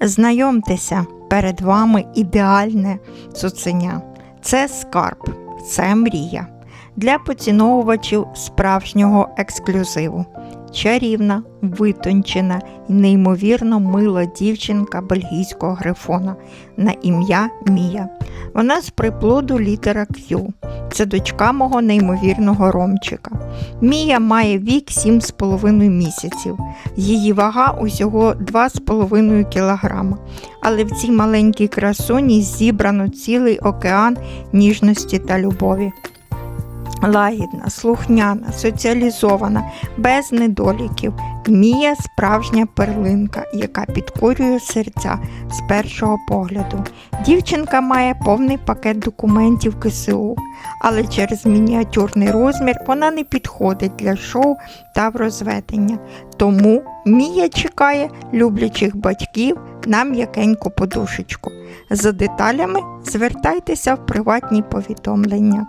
Знайомтеся, перед вами ідеальне цуценя. Це скарб, це мрія для поціновувачів справжнього ексклюзиву. Чарівна, витончена і неймовірно мила дівчинка бельгійського грифона на ім'я Мія. Вона з приплоду літера Q. Це дочка мого неймовірного Ромчика. Мія має вік 7,5 місяців. Її вага усього 2,5 кілограма. Але в цій маленькій красуні зібрано цілий океан ніжності та любові. Лагідна, слухняна, соціалізована, без недоліків. Мія справжня перлинка, яка підкорює серця з першого погляду. Дівчинка має повний пакет документів КСУ, але через мініатюрний розмір вона не підходить для шоу та в розведення. Тому Мія чекає люблячих батьків на м'якеньку подушечку. За деталями звертайтеся в приватні повідомлення.